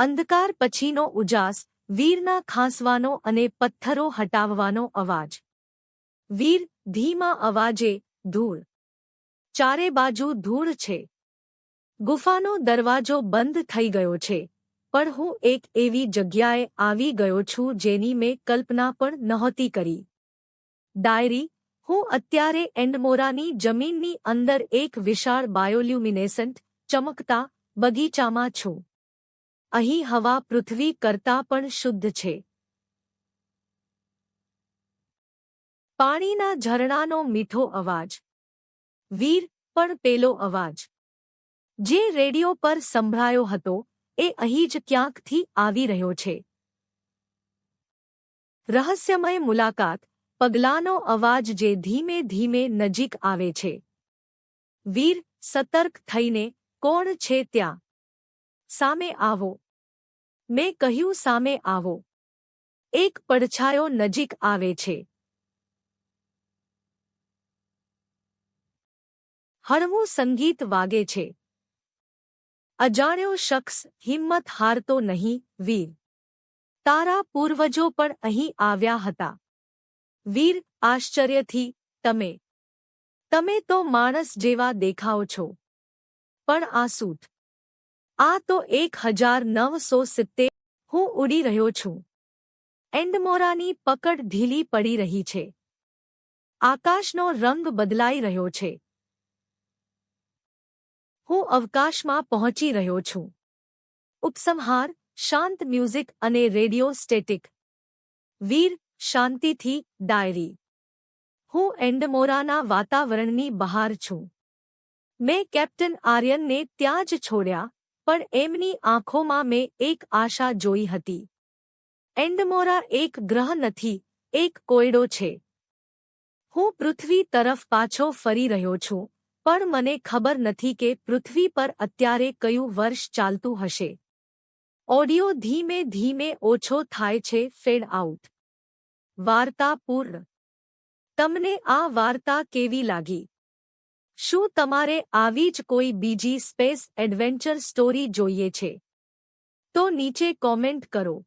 અંધકાર પછીનો ઉજાસ, વીરના ખાંસવાનો અને પથ્થરો હટાવવાનો અવાજ. વીર ધીમા અવાજે ધૂળ. ચારે બાજુ ધૂળ છે. ગુફાનો દરવાજો બંધ થઈ ગયો છે. પણ હું એક એવી જગ્યાએ આવી ગયો છું જેની મેં કલ્પના પણ નહોતી કરી. ડાયરી, હું અત્યારે એન્ડમોરાની જમીનની અંદર એક વિશાળ બાયોલ્યુમિનેસન્ટ, ચમકતા બગીચામાં છું. અહીં હવા પૃથ્વી કરતાં પણ શુદ્ધ છે. પાણીના ઝરણાનો મીઠો અવાજ. વીર, પણ પેલો અવાજ. જે રેડિયો પર સંભળાયો હતો, એ અહીં જ ક્યાંકથી આવી રહ્યો છે. રહસ્યમય મુલાકાત, પગલાંનો અવાજ જે ધીમે ધીમે નજીક આવે છે. વીર, સતર્ક થઈને, કોણ છે ત્યાં? સામે આવો. મેં કહ્યું, સામે આવો. એક પડછાયો નજીક આવે છે. હળવું સંગીત વાગે છે. અજાણ્યો શખ્સ હિંમત હારતો નહીં, વીર. તારા પૂર્વજો પણ અહીં આવ્યા હતા. વીર, આશ્ચર્યથી, તમે. તમે તો માણસ જેવા દેખાઓ છો. પણ આ સૂટ આ તો એક હજાર નવસો સિત્તેર હું ઉડી રહ્યો છું. એન્ડમોરાની પકડ ઢીલી પડી રહી છે. આકાશનો રંગ બદલાઈ રહ્યો છે. હું અવકાશમાં પહોંચી રહ્યો છું. ઉપસંહાર, શાંત મ્યુઝિક અને રેડિયો સ્ટેટિક. વીર, શાંતિથી ડાયરી. હું એન્ડમોરાના વાતાવરણની બહાર છું. મેં કેપ્ટન આર્યનને ત્યાં જ છોડ્યા. પણ એમની આંખોમાં મેં એક આશા જોઈ હતી. એન્ડમોરા એક ગ્રહ નથી, એક કોયડો છે. હું પૃથ્વી તરફ પાછો ફરી રહ્યો છું, પણ મને ખબર નથી કે પૃથ્વી પર અત્યારે કયું વર્ષ ચાલતું હશે. ઓડિયો ધીમે ધીમે ઓછો થાય છે, ફેડ આઉટ. વાર્તા પૂર્ણ. તમને આ વાર્તા કેવી લાગી? શું તમારે આવી જ કોઈ બીજી સ્પેસ એડવેન્ચર સ્ટોરી જોઈએ છે? તો નીચે કોમેન્ટ કરો.